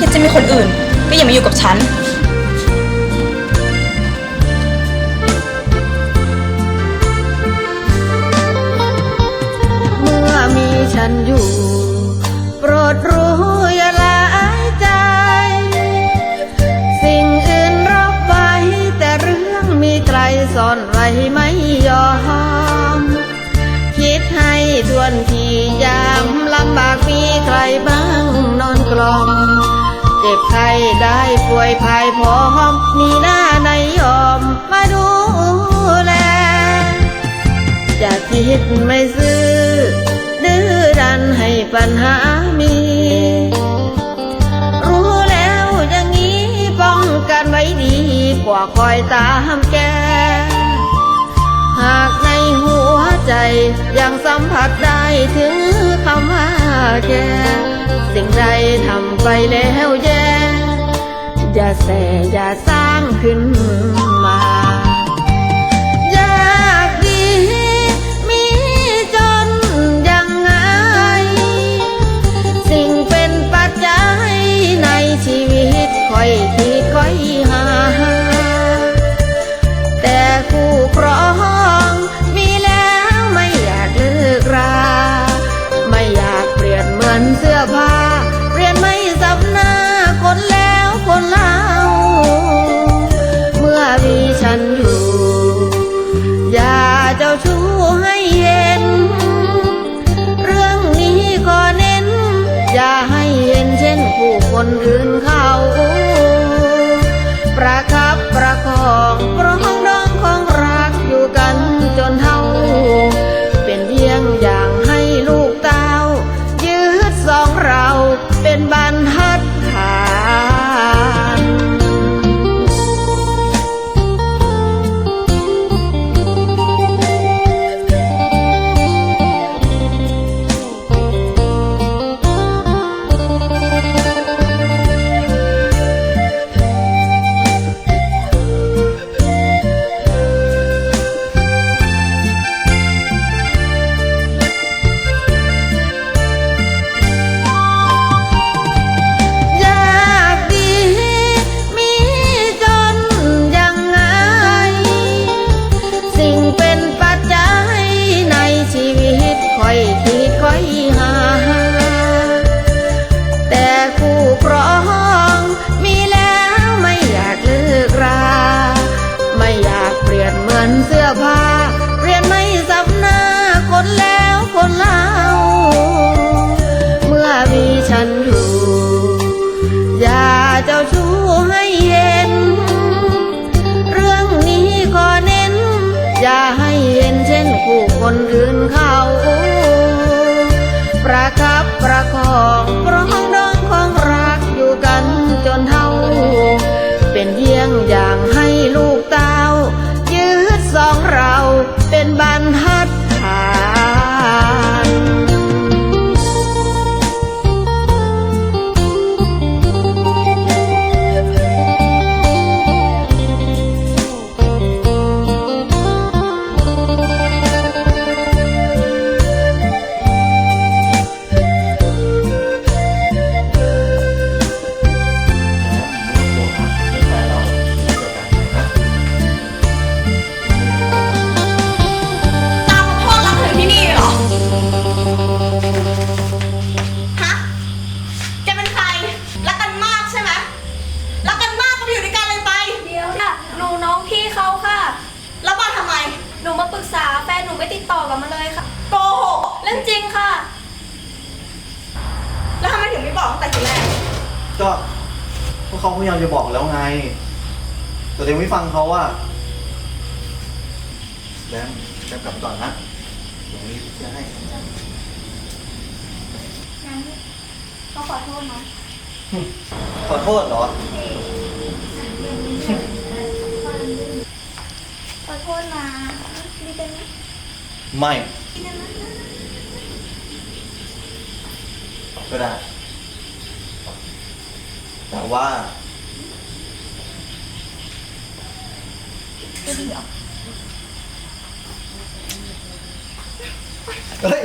คิดจะมีคนอื่น ก็อย่ามาอยู่กับฉัน เมื่อมีฉันอยู่ โปรดรู้อย่าละอายใจ สิ่งอื่นรับไว้ แต่เรื่องมีใครซ่อนไว้ไม่ยอม คิดให้ทวนทียามลำบากมีใครบ้างนอนกลอมเจ็บใครได้ป่วยภายพร้อม มีหน้าในยอมมาดูแลจะคิดไม่ซื้อ ดื้อดันให้ปัญหามี รู้แล้วอย่างนี้ป้องกันไว้ดีกว่าคอยตามแก หากในหัวใจยังสัมผัสได้ถึงคำว่าแกสิ่งใดทำไปแล้ว อย่าแส่อย่าสร้างขึ้นมา คนอื่นเขาประคับประคองปรองดองของ อ ก็ติดต่อกลับมาเลยค่ะ โกหกเรื่องจริงค่ะ แล้วทำไมถึงไม่บอกตั้งแต่ทีแรก ก็พวกเขาพยายามจะบอกแล้วไง แต่เด็ไม่ฟังเขาอะแล้วจะกลับก่อนนะตรงนี้จะให้งั้นก็ขอโทษนะขอโทษเหรอ ขอโทษนะดีใจไหม ไม่ ก็ได้ แต่ว่าเฮ้ย